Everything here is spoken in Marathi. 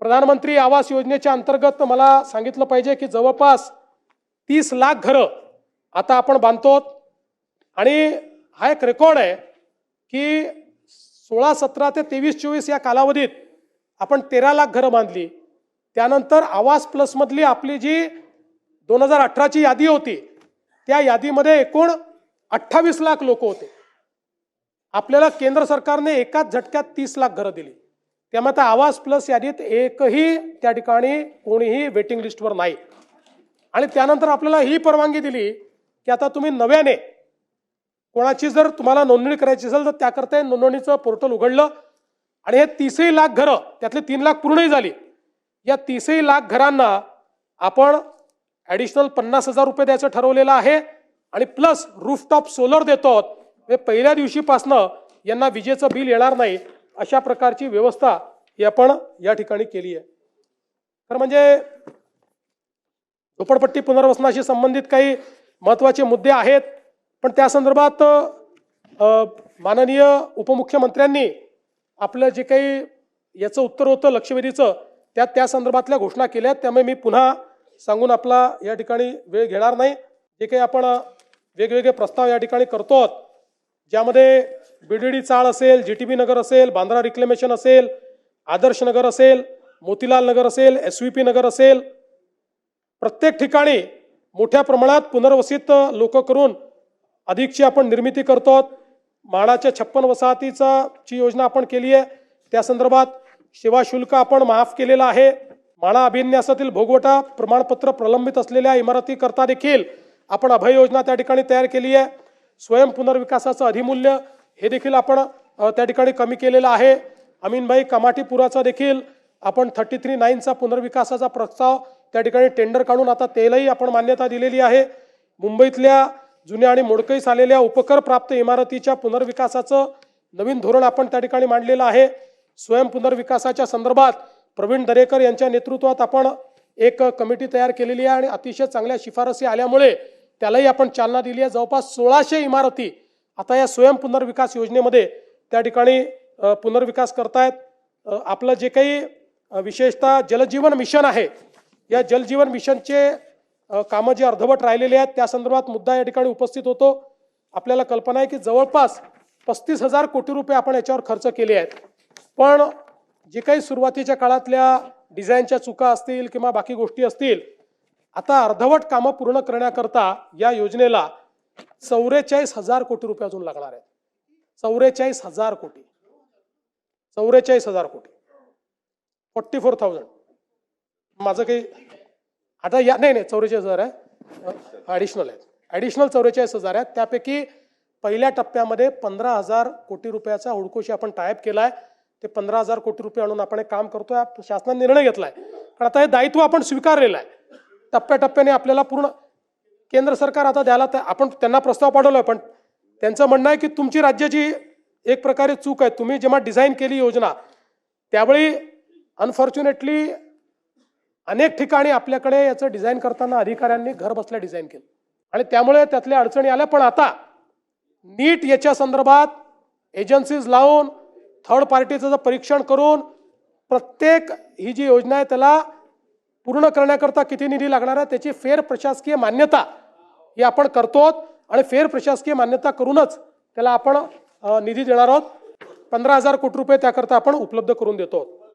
प्रधानमंत्री आवास योजनेच्या अंतर्गत मला सांगितलं पाहिजे की जवळपास तीस लाख घरं आता आपण बांधतो आणि हा एक रेकॉर्ड आहे की सोळा सतरा ते तेवीस चोवीस या कालावधीत आपण तेरा लाख घरं बांधली. त्यानंतर आवास प्लसमधली आपली जी दोन हजार अठराची यादी होती त्या यादीमध्ये एकूण अठ्ठावीस लाख लोक होते. आपल्याला केंद्र सरकारने एकाच झटक्यात तीस लाख घरं दिली. त्यामुळे आता आवास प्लस यादीत एकही त्या ठिकाणी कोणीही वेटिंग लिस्टवर नाही. आणि त्यानंतर आपल्याला ही परवानगी दिली की आता तुम्ही नव्याने कोणाची जर तुम्हाला नोंदणी करायची असेल तर त्याकरता नोंदणीचं पोर्टल उघडलं. आणि हे तीसही लाख घरं त्यातले तीन लाख पूर्णही झाली. या तीसही लाख घरांना आपण ॲडिशनल पन्नास हजार रुपये द्यायचं ठरवलेलं आहे. आणि प्लस रूफटॉप सोलर देतो. हे पहिल्या दिवशीपासनं यांना विजेचं बिल येणार नाही. अशा प्रकारची व्यवस्था ही आपण या ठिकाणी केली आहे तर म्हणजे झोपडपट्टी पुनर्वसनाशी संबंधित काही महत्त्वाचे मुद्दे आहेत पण त्या संदर्भात माननीय उपमुख्यमंत्र्यांनी आपलं जे काही याचं उत्तर होतं लक्षवेधीचं त्यात त्या संदर्भातल्या घोषणा केल्या आहेत. त्यामुळे मी पुन्हा सांगून आपला या ठिकाणी वेळ घेणार नाही जे काही आपण वेगवेगळे प्रस्ताव या ठिकाणी करतो आहोत ज्यामध्ये बीडीडी चाळ असेल जी टी बी नगर असेल बांद्रा रिक्लेमेशन असेल आदर्श नगर असेल मोतीलाल नगर असेल एस व्ही पी नगर असेल प्रत्येक ठिकाणी मोठ्या प्रमाणात पुनर्वसित लोक करून अधिकची आपण निर्मिती करतो. आहोत. म्हाडाच्या छप्पन वसाहतीचा ची योजना आपण केली आहे. त्या संदर्भात सेवा शुल्क आपण माफ केलेलं आहे. म्हाडा अभिन्यासातील भोगवटा प्रमाणपत्र प्रलंबित असलेल्या इमारतीकरता देखील आपण अभय योजना त्या ठिकाणी तयार केली आहे. स्वयं पुनर्विकासाचं अधिमूल्य हे देखील आपण त्या ठिकाणी कमी केलेलं आहे. अमीनभाई कमाटीपुराचा देखील आपण थर्टी थ्री नाईनचा पुनर्विकासाचा प्रस्ताव त्या ठिकाणी टेंडर काढून आता त्यालाही आपण मान्यता दिलेली आहे. मुंबईतल्या जुन्या आणि मोडकळीस आलेल्या उपकर प्राप्त इमारतीच्या पुनर्विकासाचं नवीन धोरण आपण त्या ठिकाणी मांडलेलं आहे. स्वयं पुनर्विकासाच्या संदर्भात प्रवीण दरेकर यांच्या नेतृत्वात आपण एक कमिटी तयार केलेली आहे आणि अतिशय चांगल्या शिफारसी आल्यामुळे त्यालाही आपण चालना दिली आहे. जवळपास सोळाशे इमारती आता या स्वयं पुनर्विकास योजनेमध्ये त्या ठिकाणी पुनर्विकास करतायत. आपलं जे काही विशेषतः जलजीवन मिशन आहे या जलजीवन मिशनचे कामं जे अर्धवट राहिलेले आहेत त्या संदर्भात मुद्दा या ठिकाणी उपस्थित होतो. आपल्याला कल्पना आहे की जवळपास पस्तीस हजार कोटी रुपये आपण याच्यावर खर्च केले आहेत. पण जे काही सुरुवातीच्या काळातल्या डिझाईनच्या चुका असतील किंवा बाकी गोष्टी असतील आता अर्धवट कामं पूर्ण करण्याकरता या योजनेला चौवेचाळीस हजार कोटी रुपये अजून लागणार आहेत. चौवेचाळीस हजार कोटी. चौवेचाळीस हजार कोटी. फोर्टी फोर थाउजंड माझं काही आता या नाही नाही चौवेचाळीस हजार आहे. ॲडिशनल आहे ॲडिशनल चौवेचाळीस हजार आहेत. त्यापैकी पहिल्या टप्प्यामध्ये पंधरा हजार कोटी रुपयाचा हुडकोशी आपण टायप केला आहे ते पंधरा हजार कोटी रुपये आणून आपण काम करतोय. शासनाने निर्णय घेतला आहे कारण आता हे दायित्व आपण स्वीकारलेलं आहे. टप्प्याटप्प्याने आपल्याला पूर्ण केंद्र सरकार आता द्यायला आपण त्यांना प्रस्ताव पाठवला पण त्यांचं म्हणणं आहे की तुमची राज्याची एक प्रकारे चूक आहे. तुम्ही जेव्हा डिझाईन केली योजना त्यावेळी अनफॉर्च्युनेटली अनेक ठिकाणी आपल्याकडे याचं डिझाईन करताना अधिकाऱ्यांनी घर बसल्या डिझाईन केलं. आणि त्यामुळे त्यातल्या अडचणी आल्या पण आता नीट याच्या संदर्भात एजन्सीज लावून थर्ड पार्टीचं जर परीक्षण करून प्रत्येक ही जी योजना आहे त्याला पूर्ण करण्याकरता किती निधी लागणार आहे त्याची फेर प्रशासकीय मान्यता हे आपण करतो आणि फेर प्रशासकीय मान्यता करूनच त्याला आपण निधी देणार आहोत. पंधरा हजार कोटी रुपये त्याकरता आपण उपलब्ध करून देतो.